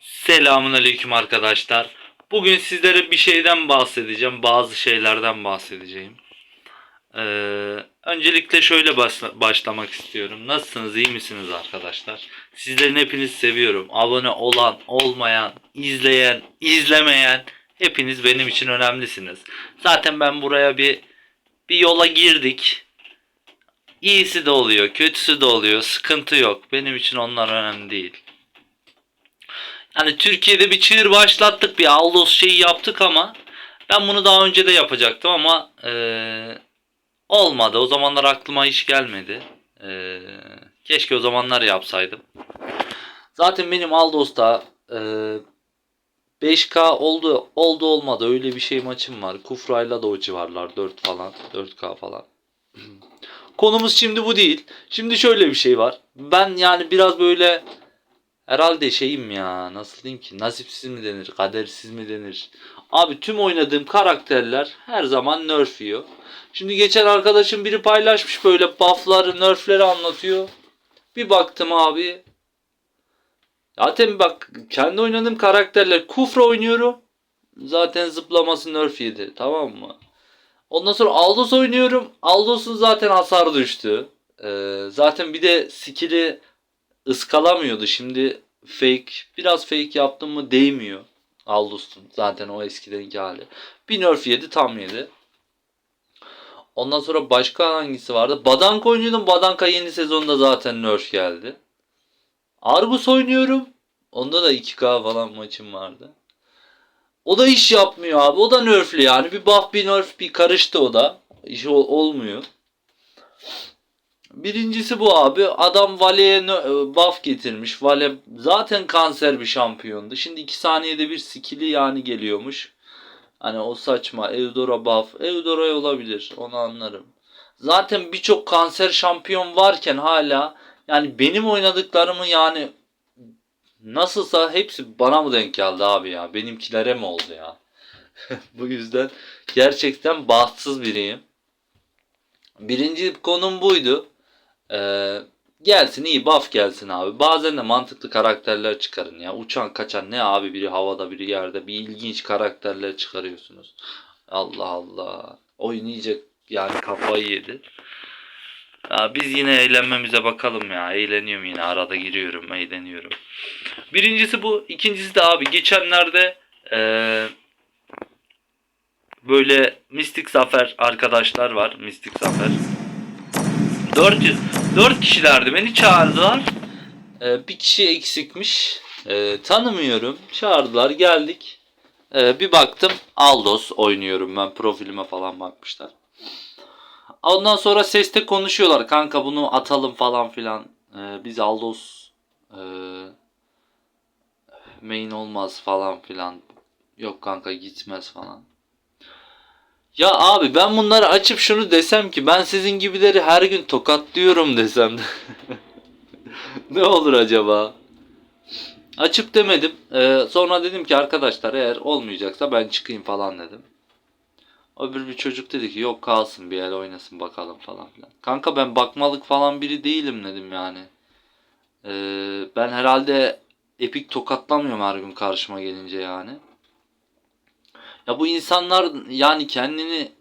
Selamun aleyküm arkadaşlar. Bugün sizlere bir şeyden bahsedeceğim. Bazı şeylerden bahsedeceğim. Ee, öncelikle şöyle başla- başlamak istiyorum. Nasılsınız? iyi misiniz arkadaşlar? Sizlerin hepinizi seviyorum. Abone olan, olmayan, izleyen, izlemeyen hepiniz benim için önemlisiniz. Zaten ben buraya bir bir yola girdik. İyisi de oluyor, kötüsü de oluyor. Sıkıntı yok. Benim için onlar önemli değil. Hani Türkiye'de bir çığır başlattık, bir Avlos şeyi yaptık ama ben bunu daha önce de yapacaktım ama eee, olmadı. O zamanlar aklıma hiç gelmedi. Eee, keşke o zamanlar yapsaydım. Zaten benim Aldos'ta eee 5K oldu oldu olmadı öyle bir şey maçım var. Kufra'yla da o civarlar 4 falan 4K falan. Konumuz şimdi bu değil. Şimdi şöyle bir şey var. Ben yani biraz böyle herhalde şeyim ya nasıl diyeyim ki nasipsiz mi denir kadersiz mi denir. Abi tüm oynadığım karakterler her zaman nerf yiyor. Şimdi geçen arkadaşım biri paylaşmış böyle buffları nerfleri anlatıyor. Bir baktım abi. Zaten bak kendi oynadığım karakterler Kufra oynuyorum. Zaten zıplaması nerf yedi tamam mı? Ondan sonra Aldos oynuyorum. Aldos'un zaten hasar düştü. Ee, zaten bir de skill'i ıskalamıyordu. Şimdi fake biraz fake yaptım mı değmiyor. Aldos'un zaten o eskidenki hali. Bir nerf yedi tam yedi. Ondan sonra başka hangisi vardı? Badanka oynuyordum. Badanka yeni sezonda zaten nerf geldi. Argus oynuyorum. Onda da 2K falan maçım vardı. O da iş yapmıyor abi. O da nerfli yani. Bir buff bir nerf bir karıştı o da. İş ol- olmuyor. Birincisi bu abi. Adam Vale'ye nö- buff getirmiş. Vale zaten kanser bir şampiyondu. Şimdi 2 saniyede bir skill'i yani geliyormuş. Hani o saçma. Eudora buff. Eudora olabilir. Onu anlarım. Zaten birçok kanser şampiyon varken hala yani benim oynadıklarımı yani nasılsa hepsi bana mı denk geldi abi ya? Benimkilere mi oldu ya? Bu yüzden gerçekten bahtsız biriyim. Birinci konum buydu. Ee, gelsin iyi buff gelsin abi. Bazen de mantıklı karakterler çıkarın ya. Uçan kaçan ne abi biri havada biri yerde. Bir ilginç karakterler çıkarıyorsunuz. Allah Allah. Oyun iyice yani kafayı yedi. Ya biz yine eğlenmemize bakalım ya. Eğleniyorum yine arada giriyorum eğleniyorum. Birincisi bu. ikincisi de abi geçenlerde eee, böyle Mistik Zafer arkadaşlar var. Mistik Zafer. 400 4 kişilerdi. Beni çağırdılar. Ee, bir kişi eksikmiş. Ee, tanımıyorum. Çağırdılar geldik. Ee, bir baktım Aldos oynuyorum ben profilime falan bakmışlar. Ondan sonra seste konuşuyorlar. Kanka bunu atalım falan filan. Ee, biz Aldos e, main olmaz falan filan. Yok kanka gitmez falan. Ya abi ben bunları açıp şunu desem ki ben sizin gibileri her gün tokatlıyorum desem de. ne olur acaba? Açıp demedim. Ee, sonra dedim ki arkadaşlar eğer olmayacaksa ben çıkayım falan dedim. Öbür bir çocuk dedi ki yok kalsın bir el oynasın bakalım falan filan. Kanka ben bakmalık falan biri değilim dedim yani. Ee, ben herhalde epik tokatlamıyorum her gün karşıma gelince yani. Ya bu insanlar yani kendini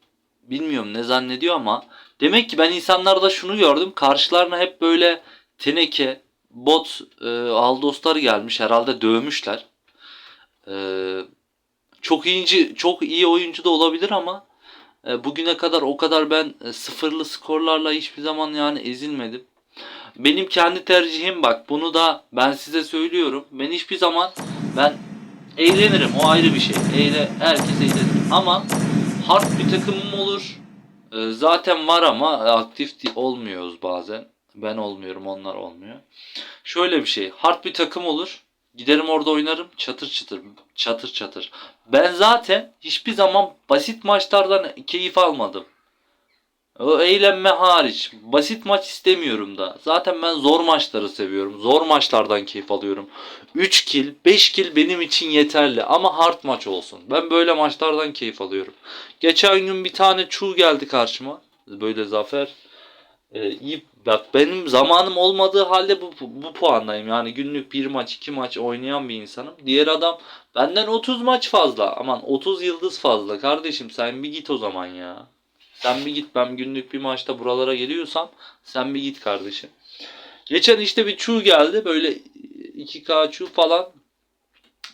bilmiyorum ne zannediyor ama demek ki ben insanlarda şunu gördüm. Karşılarına hep böyle teneke, bot, e, aldoslar gelmiş. Herhalde dövmüşler. E, çok iyi, çok iyi oyuncu da olabilir ama e, bugüne kadar o kadar ben e, sıfırlı skorlarla hiçbir zaman yani ezilmedim. Benim kendi tercihim bak bunu da ben size söylüyorum. Ben hiçbir zaman ben eğlenirim o ayrı bir şey. Eğle, herkes eğlenir. Ama hard bir takımım olur. Ee, zaten var ama aktif olmuyoruz bazen. Ben olmuyorum onlar olmuyor. Şöyle bir şey. Hard bir takım olur. Giderim orada oynarım. Çatır çatır. Çatır çatır. Ben zaten hiçbir zaman basit maçlardan keyif almadım. O eğlenme hariç. Basit maç istemiyorum da. Zaten ben zor maçları seviyorum. Zor maçlardan keyif alıyorum. 3 kill, 5 kill benim için yeterli ama hard maç olsun. Ben böyle maçlardan keyif alıyorum. Geçen gün bir tane çuğ geldi karşıma. Böyle zafer. Ee, bak benim zamanım olmadığı halde bu, bu puandayım. Yani günlük bir maç iki maç oynayan bir insanım. Diğer adam benden 30 maç fazla. Aman 30 yıldız fazla. Kardeşim sen bir git o zaman ya. Sen bir git ben günlük bir maçta buralara geliyorsam sen bir git kardeşim. Geçen işte bir çuğ geldi böyle 2K çuğ falan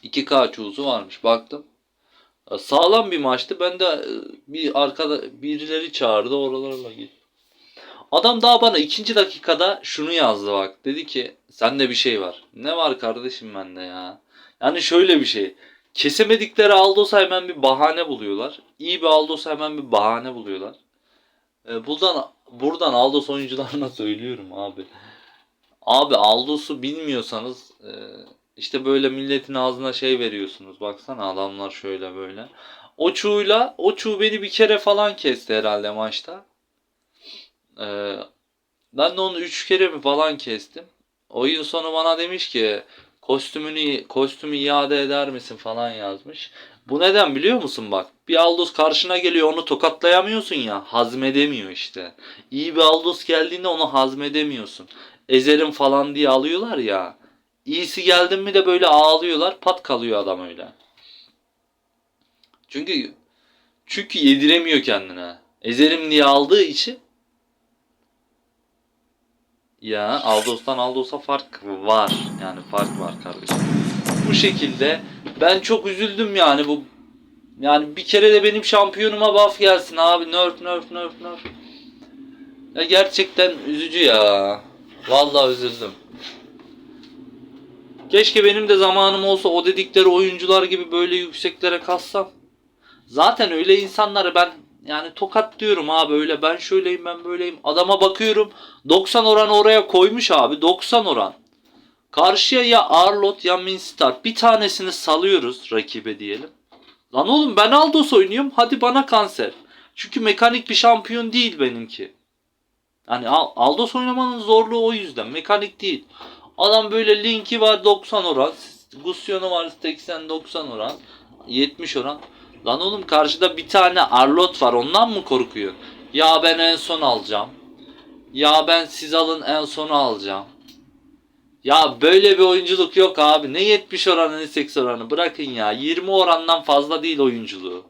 2K çuğusu varmış baktım. Ya Sağlam bir maçtı. Ben de e, bir arkada birileri çağırdı oralarla git. Adam daha bana ikinci dakikada şunu yazdı bak. Dedi ki sende bir şey var. Ne var kardeşim bende ya? Yani şöyle bir şey. Kesemedikleri Aldos'a hemen bir bahane buluyorlar. İyi bir Aldos'a hemen bir bahane buluyorlar. Ee, buradan buradan Aldos oyuncularına söylüyorum abi. Abi Aldos'u bilmiyorsanız e, işte böyle milletin ağzına şey veriyorsunuz. Baksana adamlar şöyle böyle. O çuğuyla o çuğ beni bir kere falan kesti herhalde maçta. Ee, ben de onu üç kere mi falan kestim. Oyun sonu bana demiş ki kostümünü kostümü iade eder misin falan yazmış. Bu neden biliyor musun bak? Bir Aldos karşına geliyor onu tokatlayamıyorsun ya. Hazmedemiyor işte. İyi bir Aldos geldiğinde onu hazmedemiyorsun. Ezerim falan diye alıyorlar ya. İyisi geldin mi de böyle ağlıyorlar. Pat kalıyor adam öyle. Çünkü çünkü yediremiyor kendine. Ezerim diye aldığı için ya Aldos'tan Aldos'a fark var. Yani fark var kardeşim. Bu şekilde ben çok üzüldüm yani bu yani bir kere de benim şampiyonuma buff gelsin abi. Nerf nerf nerf nerf. Ya gerçekten üzücü ya. Vallahi üzüldüm. Keşke benim de zamanım olsa o dedikleri oyuncular gibi böyle yükseklere kassam. Zaten öyle insanları ben yani tokat diyorum abi öyle ben şöyleyim ben böyleyim. Adama bakıyorum 90 oran oraya koymuş abi 90 oran. Karşıya ya Arlot ya Minstar bir tanesini salıyoruz rakibe diyelim. Lan oğlum ben Aldos oynuyorum hadi bana kanser. Çünkü mekanik bir şampiyon değil benimki. Hani Al- Aldos oynamanın zorluğu o yüzden mekanik değil. Adam böyle linki var 90 oran. Gusion'u var 80-90 oran. 70 oran. Lan oğlum karşıda bir tane Arlot var ondan mı korkuyor? Ya ben en son alacağım. Ya ben siz alın en sonu alacağım. Ya böyle bir oyunculuk yok abi. Ne 70 oranı ne 80 oranı bırakın ya. 20 orandan fazla değil oyunculuğu.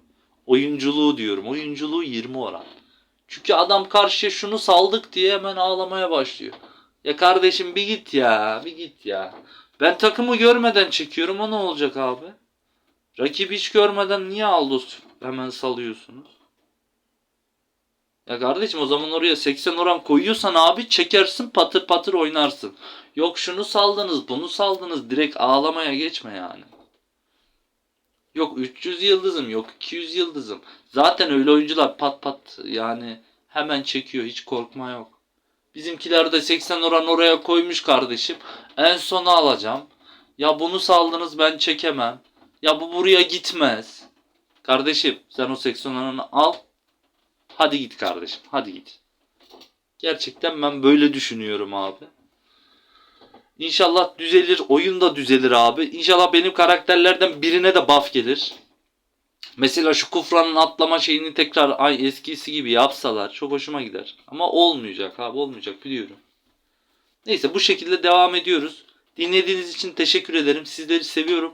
Oyunculuğu diyorum. Oyunculuğu 20 oran. Çünkü adam karşıya şunu saldık diye hemen ağlamaya başlıyor. Ya kardeşim bir git ya. Bir git ya. Ben takımı görmeden çekiyorum. O ne olacak abi? Rakip hiç görmeden niye Aldos hemen salıyorsunuz? Ya kardeşim o zaman oraya 80 oran koyuyorsan abi çekersin patır patır oynarsın. Yok şunu saldınız bunu saldınız direkt ağlamaya geçme yani. Yok 300 yıldızım yok 200 yıldızım. Zaten öyle oyuncular pat pat yani hemen çekiyor hiç korkma yok. Bizimkiler de 80 oran oraya koymuş kardeşim. En sona alacağım. Ya bunu saldınız ben çekemem. Ya bu buraya gitmez. Kardeşim sen o 80 oranı al. Hadi git kardeşim hadi git. Gerçekten ben böyle düşünüyorum abi. İnşallah düzelir. Oyun da düzelir abi. İnşallah benim karakterlerden birine de buff gelir. Mesela şu kufranın atlama şeyini tekrar ay eskisi gibi yapsalar çok hoşuma gider. Ama olmayacak abi olmayacak biliyorum. Neyse bu şekilde devam ediyoruz. Dinlediğiniz için teşekkür ederim. Sizleri seviyorum.